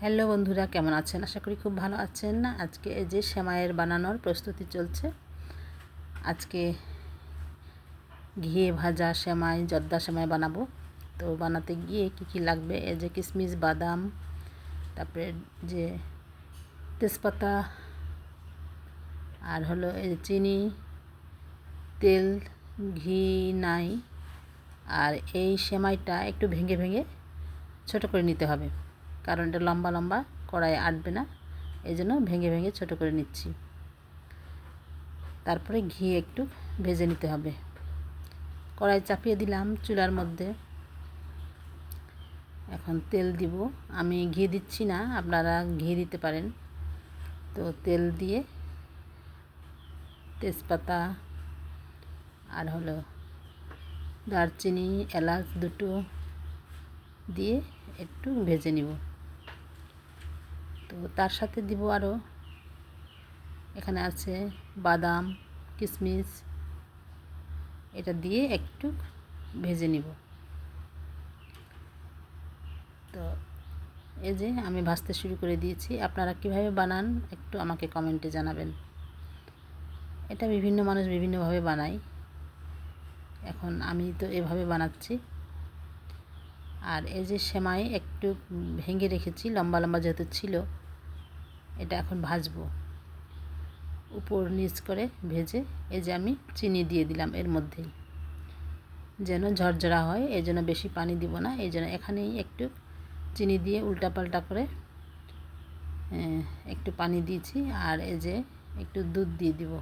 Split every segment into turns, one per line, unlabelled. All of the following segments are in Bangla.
হ্যালো বন্ধুরা, কেমন আছেন? আশা করি খুব ভালো আছেন না? আজকে এই যে সেমাইয়ের বানানোর প্রস্তুতি চলছে। আজকে ঘিয়ে ভাজা সেমাই, জর্দা সেমাই বানাবো। তো বানাতে গিয়ে কি কি লাগবে? এই যে কিশমিশ বাদাম, তারপরে যে তেজপাতা, আর হলো এই যে চিনি, তেল, ঘি নাই। আর এই সেমাইটা একটু ভেঙে ভেঙে ছোট করে নিতে হবে। কারণ এটা লম্বা লম্বা কড়াই আটবে না। এই জন্য ভেঙে ভেঙে ছোট করে নিচ্ছি। তারপরে ঘি একটু ভেজে নিতে হবে। কড়াই চাপিয়ে দিলাম চুলার মধ্যে। এখন তেল দিব। আমি ঘি দিচ্ছি না, আপনারা ঘি দিতে পারেন। তো তেল দিয়ে তেজপাতা আর হলো দারচিনি, এলাচ দুটো দিয়ে একটু ভেজে নিব। তো তার সাথে দিব আরও এখানে আছে বাদাম কিশমিশ এটা দিয়ে একটু ভেজে নিব। তো এই যে আমি ভাজতে শুরু করে দিয়েছি। আপনারা কীভাবে বানান একটু আমাকে কমেন্টে জানাবেন। এটা বিভিন্ন মানুষ বিভিন্নভাবে বানায়। এখন আমি তো এভাবে বানাচ্ছি। আর এই যে সেমাই একটু ভেঙে রেখেছি, লম্বা লম্বা যেহেতু ছিল এটা এখন ভাজবো। উপর নিচ করে ভেজে এই যে আমি চিনি দিয়ে দিলাম এর মধ্যেই। যেন ঝরঝরা হয়, এই জন্য বেশি পানি দিব না, এই জন্য এখানেই একটু চিনি দিয়ে উল্টাপাল্টা করে একটু পানি দিয়েছি, আর এই যে একটু দুধ দিয়ে দিব।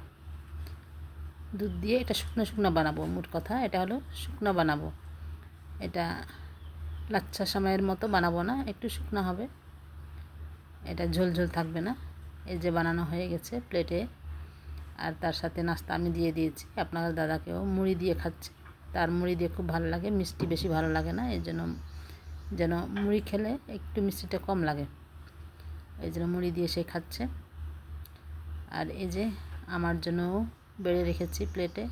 দুধ দিয়ে এটা শুকনো শুকনো বানাবো, মোট কথা এটা হলো শুকনো বানাবো। এটা লাচ্ছা সময়ের মতো বানাবো না, একটু শুকনো হবে। এটা ঝোল ঝোল থাকবে না। এই যে বানানো হয়ে গেছে প্লেটে আর তার সাথে নাস্তা আমি দিয়ে দিয়েছি। আপনার দাদাকেও মুড়ি দিয়ে খাচ্ছে। তার মুড়ি দিয়ে খুব ভালো লাগে, মিষ্টি বেশি ভালো লাগে না। এই জন্য, যেন মুড়ি খেলে একটু মিষ্টিটা কম লাগে। এই জন্য মুড়ি দিয়ে সে খাচ্ছে। আর এই যে আমার জন্যও বেড়ে রেখেছি প্লেটে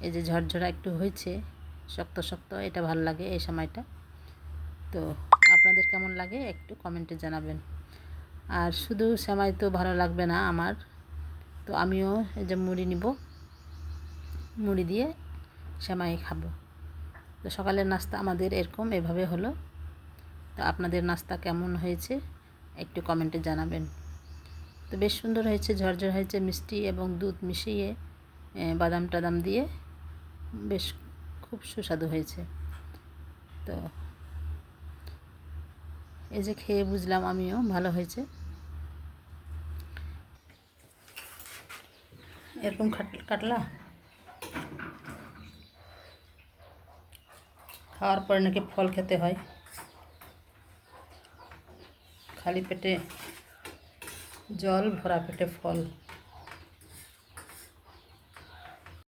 এই যে ঝরঝরা একটু হয়েছে, শক্ত শক্ত, এটা ভালো লাগে এই সময়টা। তো আপনাদের কেমন লাগে একটু কমেন্টে জানাবেন। আর শুধু সেমাই তো ভালো লাগবে না আমার। তো আমিও এই যে মুড়ি নিব। মুড়ি দিয়ে সেমাই খাব। তো সকালের নাস্তা আমাদের এরকম, এভাবে হলো। তো আপনাদের নাস্তা কেমন হয়েছে একটু কমেন্টে জানাবেন। তো বেশ সুন্দর হয়েছে, ঝরঝর হয়েছে, মিষ্টি এবং দুধ মিশিয়ে বাদাম টাদাম দিয়ে বেশ খুব সুস্বাদু হয়েছে। তো এই যে খেয়ে বুঝলাম আমিও, ভালো হয়েছে। এরকম কাটলা? খাওয়ার পরে নাকি ফল খেতে হয়। খালি পেটে জল, ভরা পেটে ফল।